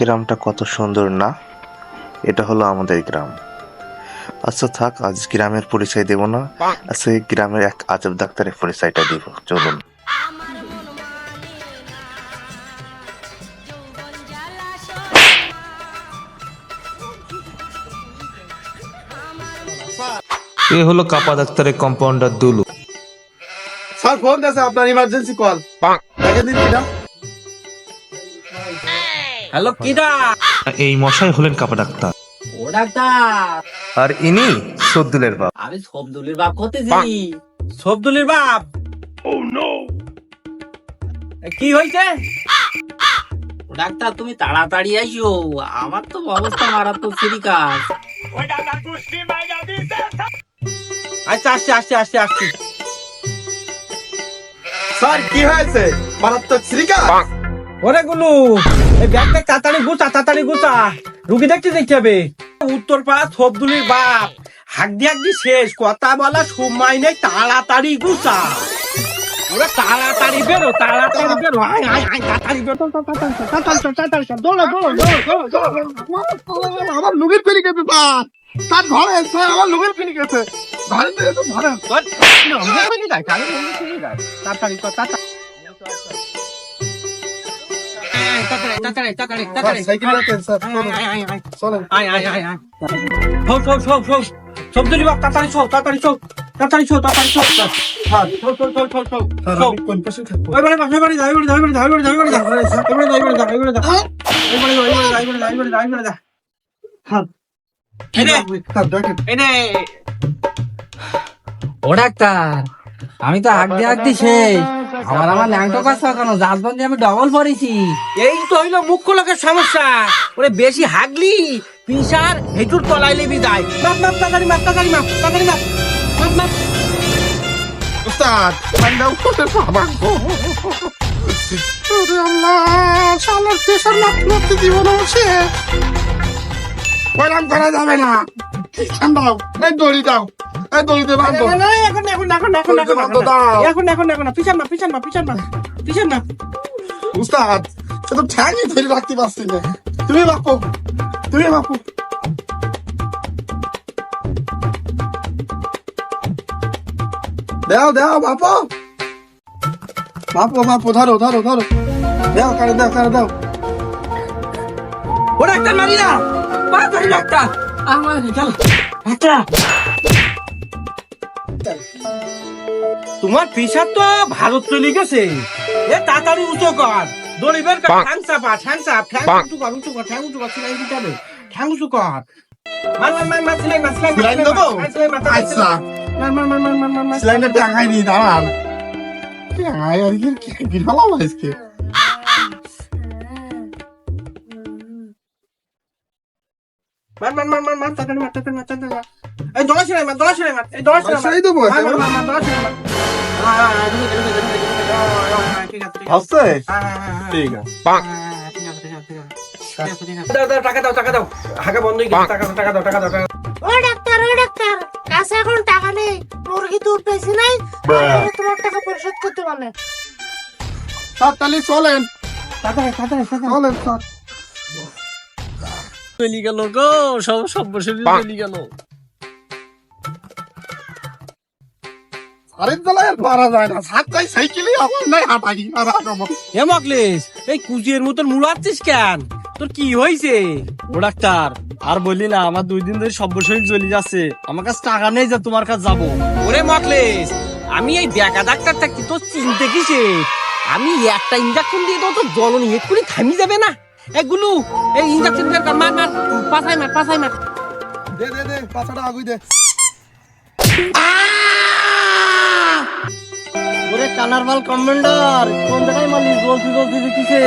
গ্রামটা কত সুন্দর না? এটা হলো আমাদের গ্রাম। আচ্ছা থাক আজ গ্রামের পরিচয় দেব না। আচ্ছা এই গ্রামের এক আজব ডাক্তারের পরিচয়টা দিব। চলুন। এ হলো কাপা ডাক্তারের কম্পাউন্ডার দুলু। স্যার ফোন দিয়েছে আপনার ইমার্জেন্সি কল দেখে দিন হ্যালো কিডা এই মশাই হলেন কাপা ডাক্তার। ও ডাক্তার। আর ইনি সদ্দুলের বাপ। আমি সবদুলির বাপ করতেছি সবদুলির বাপ? ও নো কি হয়েছে? ও ডাক্তার তুমি তাড়াতাড়ি আইসো আমার তো অবস্থা মারাত্মক সিরিকাস আচ্ছা আসছে আসছে আসছে আসছে। স্যার কি হয়েছে? মারাত্মক শ্রীকা ওরে গুলু এই ব্যাগটা তাড়াতাড়ি গুছা তাড়াতাড়ি গুছা রুগী দেখতে দেখতে হবে উত্তর পাড়া সবদুলির বাপ হাগদি হাগদি শেষ কথা বলা সময় নেই তাড়াতাড়ি গুছা ওরা তাড়াতাড়ি বেরো তাড়াতাড়ি বেরো আয় আয় আয় তাড়াতাড়ি বেরো তাড়াতাড়ি দৌড়ো দৌড়ো দৌড়ো আমার লুগের ফেলি গেছে স্যার তার ঘরে স্যার আমার লুগের ফেলি গেছে ঘরে তো ধরেন তাড়াতাড়ি তাড়াতাড়ি তাড়াতাড়ি তাড়াতাড়ি তাড়াতাড়ি সাইকেল স্যার আয় আয় আয় আয় বাপ তাড়াতাড়ি তাড়াতাড়ি তাড়াতাড়ি তাড়াতাড়ি হ্যাঁ কোন পাশে থাকব বাড়ি বাড়ি বাড়ি বাড়ি বাড়ি বাড়ি বাড়ি বাড়ি বাড়ি বাড়ি বাড়ি বাড়ি বাড়ি হ্যাঁ এনে স্যার দেখেন এনে ও ডাক্তার আমি তো হাঁকতে হাঁকতে সেই আমার আমার ল্যাংটো কাজ কেন? জাজবন্দি আমি ডবল পড়েছি। এই তো হইল মুখ্য লোকের সমস্যা। ওরে বেশি হাগলি পিসার হেঁটুর তলায় লেবি যায়। মাপ মাপ তাড়াতাড়ি মাপ তাড়াতাড়ি মাপ তাড়াতাড়ি মাপ মাপ মাপ। উস্তাদ ঠান্ডা উঠে বাবা গো। ওরে আল্লাহ শালার প্রেশার মাপতে মাপতে জীবন আমার শেষ। করা যাবে না। ঠান্ডা এই দড়ি দাও এই দড়িতে বাঁধো। এখন এখন এখন এখন এখন। এখন এখন পিছন না পিছন না পিছন না পিছন না উস্তাদ সে তো ঠ্যাংই ধরে রাখতে পারছি না। তুমি বাপু তুমি বাপু। দাও দাও বাপু। বাপু বাপু ধরো ধরো ধরো। দাও কারে দাও কারে দাও। ও ডাক্তার মারি না তাড়াতাড়ি ডাক্তার আমার চল। ডাক্তার তোমার প্রেশার তো ভারত চলে গেছে এ তাড়াতাড়ি উঁচু কর দড়ি বের কর ঠ্যাং চাপা ঠ্যাং চাপ ঠ্যাং উঁচু কর উঁচু কর ঠ্যাং উঁচু কর সিলাই দিতে হবে ঠ্যাং উঁচু কর মার মার মার মার সিলাই মার সিলাই সিলাই দেবো? মার, মার, আচ্ছা মার মার মার মার টাঙাই নি দাঁড়ান টাঙাই আর কি কি বিড়াল আজকে মার মার মার মার মার তাড়াতাড়ি মার তাড়াতাড়ি মার তাড়াতাড়ি মার এই ডাক্তার ও ডাক্তার। কাছে এখন টাকা নেই। মুরগি তো পেয়েছি নাই। তোমার টাকা পরিশোধ করতে পারলে। স্যার তাহলে চলেন। চলেন স্যার। চলে গেল গো সব সব বসে চলে গেল। আর মারা যায় না। সাত চাই আমার নাই হাঁটাই আর আগমন এ মকলেশ এই কুচিয়ের মতন মুড়াচ্ছিস কেন? তোর কি হয়েছে ও ডাক্তার আর বললি না আমার দুই দিন ধরে সব শরীর জ্বলি যাচ্ছে। আমার কাছে টাকা নেই যে তোমার কাছে যাব। ওরে মকলেশ আমি এই বেকা ডাক্তার থাকছি তোর চিনতে কিসে আমি একটা ইঞ্জেকশন দিয়ে তো জ্বলনি এক্ষুনি থামি যাবে না? এগুলো এই ইঞ্জেকশন বের কর মার মার দে দে দে পাছাটা আগুই দে। কালার মাল কমান্ডার। কোন জায়গায় মালিশ? বলছি বলছি দেখিছে